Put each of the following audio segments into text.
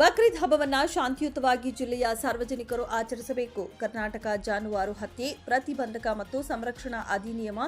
ಬಕ್ರೀದ್ ಹಬ್ಬವನ್ನು ಶಾಂತಿಯುತವಾಗಿ ಜಿಲ್ಲೆಯ ಸಾರ್ವಜನಿಕರು ಆಚರಿಸಬೇಕು. ಕರ್ನಾಟಕ ಜಾನುವಾರು ಹತ್ಯೆ, ಪ್ರತಿಬಂಧಕ ಮತ್ತು ಸಂರಕ್ಷಣಾ ಅಧಿನಿಯಮ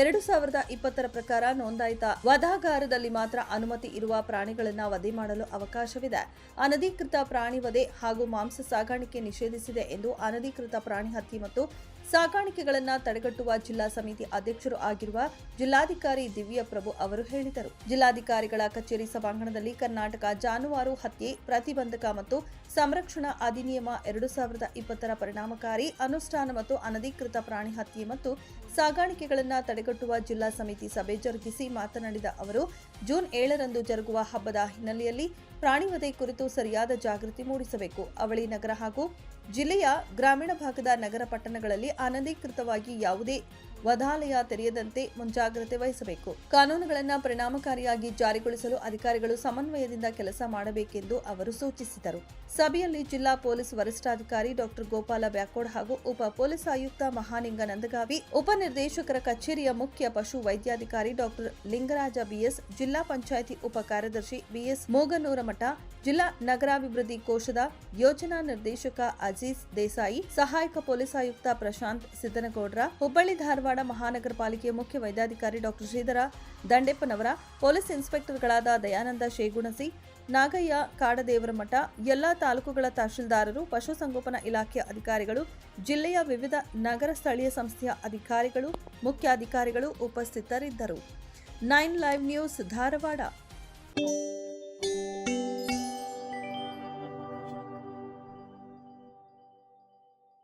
ಎರಡು ಸಾವಿರದ ಇಪ್ಪತ್ತರ ಪ್ರಕಾರ ನೋಂದಾಯಿತ ವಧಾಗಾರದಲ್ಲಿ ಮಾತ್ರ ಅನುಮತಿ ಇರುವ ಪ್ರಾಣಿಗಳನ್ನು ವಧೆ ಮಾಡಲು ಅವಕಾಶವಿದೆ. ಅನಧಿಕೃತ ಪ್ರಾಣಿ ವಧೆ ಹಾಗೂ ಮಾಂಸ ಸಾಗಾಣಿಕೆ ನಿಷೇಧಿಸಿದೆ ಎಂದು ಅನಧಿಕೃತ ಪ್ರಾಣಿ ಹತ್ಯೆ ಮತ್ತು ಸಾಗಾಣಿಕೆಗಳನ್ನು ತಡೆಗಟ್ಟುವ ಜಿಲ್ಲಾ ಸಮಿತಿ ಅಧ್ಯಕ್ಷರು ಆಗಿರುವ ಜಿಲ್ಲಾಧಿಕಾರಿ ದಿವ್ಯ ಪ್ರಭು ಅವರು ಹೇಳಿದರು. ಜಿಲ್ಲಾಧಿಕಾರಿಗಳ ಕಚೇರಿ ಸಭಾಂಗಣದಲ್ಲಿ ಕರ್ನಾಟಕ ಜಾನುವಾರು ಹತ್ಯೆ, ಪ್ರತಿಬಂಧಕ ಮತ್ತು ಸಂರಕ್ಷಣಾ ಅಧಿನಿಯಮ ಎರಡು ಸಾವಿರದ ಇಪ್ಪತ್ತರ ಪರಿಣಾಮಕಾರಿ ಅನುಷ್ಠಾನ ಮತ್ತು ಅನಧಿಕೃತ ಪ್ರಾಣಿ ಹತ್ಯೆ ಮತ್ತು ಸಾಗಾಣಿಕೆಗಳನ್ನು ತಡೆಗಟ್ಟುವ ಜಿಲ್ಲಾ ಸಮಿತಿ ಸಭೆ ಜರುಗಿಸಿ ಮಾತನಾಡಿದ ಅವರು, ಜೂನ್ ಏಳರಂದು ಜರುಗುವ ಹಬ್ಬದ ಹಿನ್ನೆಲೆಯಲ್ಲಿ ಪ್ರಾಣಿ ವಧೆ ಕುರಿತು ಸರಿಯಾದ ಜಾಗೃತಿ ಮೂಡಿಸಬೇಕು. ಅವಳಿ ನಗರ ಹಾಗೂ ಜಿಲ್ಲೆಯ ಗ್ರಾಮೀಣ ಭಾಗದ ನಗರ ಪಟ್ಟಣಗಳಲ್ಲಿ ಅನಧಿಕೃತವಾಗಿ ಯಾವುದೇ ವಧಾಲಯ ತೆರೆಯದಂತೆ ಮುಂಜಾಗ್ರತೆ ವಹಿಸಬೇಕು. ಕಾನೂನುಗಳನ್ನು ಪರಿಣಾಮಕಾರಿಯಾಗಿ ಜಾರಿಗೊಳಿಸಲು ಅಧಿಕಾರಿಗಳು ಸಮನ್ವಯದಿಂದ ಕೆಲಸ ಮಾಡಬೇಕೆಂದು ಅವರು ಸೂಚಿಸಿದರು. ಸಭೆಯಲ್ಲಿ ಜಿಲ್ಲಾ ಪೊಲೀಸ್ ವರಿಷ್ಠಾಧಿಕಾರಿ ಡಾಕ್ಟರ್ ಗೋಪಾಲ ಬ್ಯಾಕೋಡ್ ಹಾಗೂ ಉಪ ಪೊಲೀಸ್ ಆಯುಕ್ತ ಮಹಾನಿಂಗ ನಂದಗಾವಿ ಉಪನಿರ್ದೇಶಕರ ಕಚೇರಿಯ ಮುಖ್ಯ ಪಶು ವೈದ್ಯಾಧಿಕಾರಿ ಡಾಕ್ಟರ್ ಲಿಂಗರಾಜ ಬಿಎಸ್, ಜಿಲ್ಲಾ ಪಂಚಾಯಿತಿ ಉಪ ಕಾರ್ಯದರ್ಶಿ ಬಿಎಸ್ ಮೋಗನೂರಮಠ, ಜಿಲ್ಲಾ ನಗರಾಭಿವೃದ್ಧಿ ಕೋಶದ ಯೋಜನಾ ನಿರ್ದೇಶಕ ಅಜೀಜ್ ದೇಸಾಯಿ, ಸಹಾಯಕ ಪೊಲೀಸ್ ಆಯುಕ್ತ ಪ್ರಶಾಂತ್ ಸಿದ್ದನಗೌಡ್ರ, ಹುಬ್ಬಳ್ಳಿ ಧಾರವಾಡ ಮಹಾನಗರ ಪಾಲಿಕೆಯ ಮುಖ್ಯ ವೈದ್ಯಾಧಿಕಾರಿ ಡಾಕ್ಟರ್ ಶ್ರೀಧರ ದಂಡೆಪ್ಪನವರ, ಪೊಲೀಸ್ ಇನ್ಸ್ಪೆಕ್ಟರ್ಗಳಾದ ದಯಾನಂದ ಶೇಗುಣಸಿ, ನಾಗಯ್ಯ ಕಾಡದೇವರಮಠ, ಎಲ್ಲಾ ತಾಲೂಕುಗಳ ತಹಶೀಲ್ದಾರರು, ಪಶುಸಂಗೋಪನಾ ಇಲಾಖೆಯ ಅಧಿಕಾರಿಗಳು, ಜಿಲ್ಲೆಯ ವಿವಿಧ ನಗರ ಸ್ಥಳೀಯ ಸಂಸ್ಥೆಯ ಅಧಿಕಾರಿಗಳು ಮುಖ್ಯ ಅಧಿಕಾರಿಗಳು ಉಪಸ್ಥಿತರಿದ್ದರು. Nine live news Dharwad.